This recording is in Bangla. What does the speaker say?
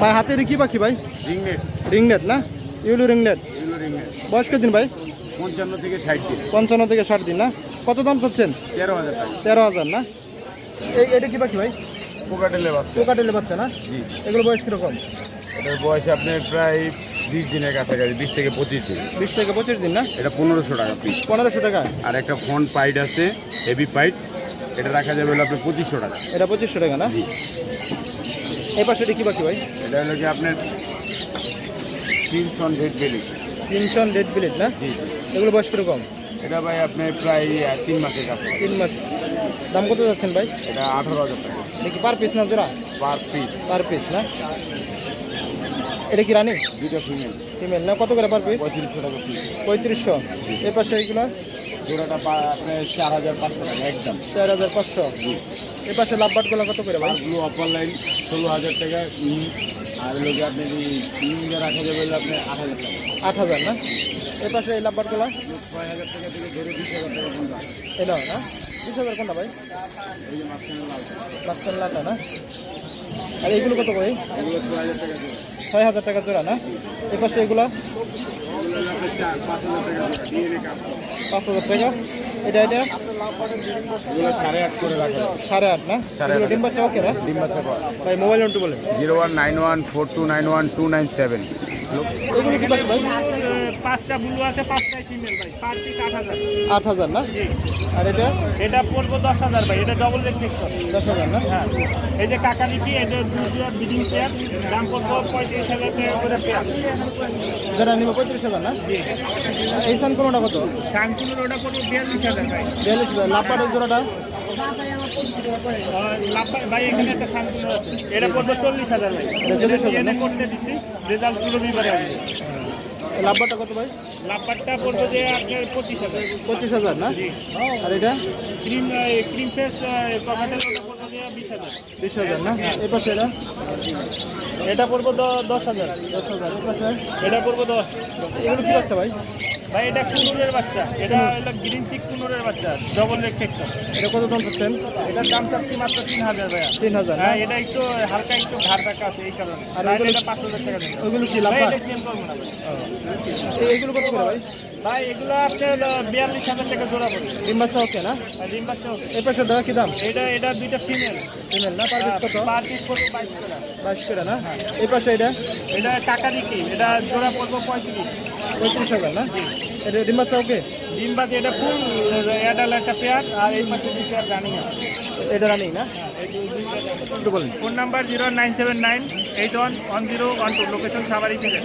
ভাই হাতে কি পাখি ভাই। রিংনেট রিংনেট না? ইউলু রিংনেট এগুলো রিংনেট বয়স দিন ভাই? পঞ্চান্ন থেকে ষাট দিন। পঞ্চান্ন থেকে ষাট দিন না? কত দাম চাচ্ছেন? তেরো হাজার তেরো হাজার না? এই এটা কি পাখি ভাই? পোকাটেলে বাচ্চা পোকাটেলে বাচ্চা না? জি। এগুলো বয়স কীরকম? এটার বয়স আপনার প্রায় বিশ দিনের কাছাকাছি বিশ থেকে পঁচিশ দিন। বিশ থেকে পঁচিশ দিন না? এটা পনেরোশো টাকা পিস পনেরোশো টাকা। আর একটা ফোন পাইট আছে হেভি পাইট। এটা রাখা যাবে হলো আপনার পঁচিশশো টাকা। এটা পঁচিশশো টাকা না? জি। এই পাশে কি পাখি ভাই? এটা হলো কি আপনার তিনশন রেড বেলি। তিনশন রেড বিলেট না? এগুলো বয়স কীরকম? এটা ভাই আপনার প্রায় তিন মাসের কাছে তিন মাস। দাম কত যাচ্ছেন ভাই? এটা আঠারো হাজার টাকা। দেখি পার পিস না জোড়া? পার পিস পার পিস না? এটা কি রানি? দুটো ফিমেল ফিমেল না? কত করে পার পিস পঁয়ত্রিশশো টাকা পিস পঁয়ত্রিশশো। এই পাশে এইগুলো? জোড়াটা আপনার চার হাজার পাঁচশো টাকা একদম। চার হাজার পাঁচশো। এই পাশে লাভবাটগুলো কত করে ভাই? ব্লু অপার লাইন ষোলো হাজার টাকা আর লোকে আপনি ইনটা রাখা যাবে হলো আপনার আট হাজার টাকা। আট হাজার না? এই পাশে এই লাভবাটগুলো ছয় হাজার টাকা থেকে ধরে বিশ হাজার টাকা কোনটা এটাও না। বিশ হাজার কোনটা ভাই? এই যে মাঝখানে লাল। লাস্টের লাটা না? আর এইগুলো কত করে? এগুলো ছয় হাজার টাকা ছয় হাজার টাকা জোড়া না? পাশে এগুলো? পাঁচ হাজার টাকা পাঁচ হাজার টাকা। এটা এটা? সাড়ে আট না। ডিম বাচ্চা ওকে না ডিম বাচ্চা ভাই মোবাইল নাম্বার বলেন। Zero one nine one four two nine one two nine seven. এগুলো কি ভাই পাঁচটা ব্লু আছে পাঁচটাই ফিমেল ভাই। পার পিস আট হাজার। আট হাজার না? আর এটা? এটা পড়ব দশ হাজার ভাই এটা ডবল রেট ফিক্স দশ হাজার না? হ্যাঁ। এই যে কাকালিপি এটা বিডিং পেয়ার দাম পড়ব পঁয়ত্রিশ হাজার টাকা করে পেয়ার যারা নিব পঁয়ত্রিশ হাজার না? এই সান কোনোটা কত? শান্তিপুর ওটা পড়ব বিয়াল্লিশ হাজার ভাই। বিয়াল্লিশ হাজার। লাভবাটের জোড়াটা? এটা পড়বে চল্লিশ হাজার ভাই এটা 40,000 এটা না? করতে দিচ্ছি রেজাল্ট পুরো বিবারে আসবে লাভবারটা কত ভাই? লাভবারটা পড়ব যে আপনার পঁচিশ হাজার। পঁচিশ হাজার না? আর এটা? ক্রিম ক্রিম ফেস ওটা যে বিশ হাজার। বিশ হাজার না? এই পাশে এটা এটা পড়ব দশ হাজার। দশ হাজার। পাশে এটা পড়ব দশ। এগুলো কি বাচ্চা ভাই? ভাই এটা কুনুরের বাচ্চা। এটা হলো গ্রিন চিক কুনুরের বাচ্চা ডবল রেড টেক্সটা এটা কত দাম পাচ্ছেন এটার দাম চাচ্ছি মাত্র তিন হাজার ভাইয়া। তিন হাজার হ্যাঁ এটা একটু হালকা একটু ঘাড় টাকা আছে এই কারণে। আর এটা পাঁচ হাজার টাকা দেবে। ওইগুলো কি ভাই এইগুলো কত করে ভাই? ভাই এগুলো আপনার বিয়াল্লিশ হাজার টাকা জোড়া পড়বে ডিম বাচ্চা ওকে না? আর ডিম বাচ্চা হবে। এই পাশে কি দাম? এটা এটা দুইটা ফিমেল ফিমেল না? পার পিস কত? পার পিস পড়বে বাইশ টাকা বাইশ না? এই পাশে এটা? এটা টাকা দিচ্ছি এটা জোড়া পড়ব পঁয়ত্রিশ। পঁয়ত্রিশ হাজার না? এটা ডিম বাচ্চা ওকে? ডিম বাচ্চা এটা ফুল অ্যাডাল একটা পেয়ার আর এই পাশে দুই পেয়ার রানিং এটা রানিং না? Phone number zero nine seven nine eight one one zero one two location সাবারি থেকে।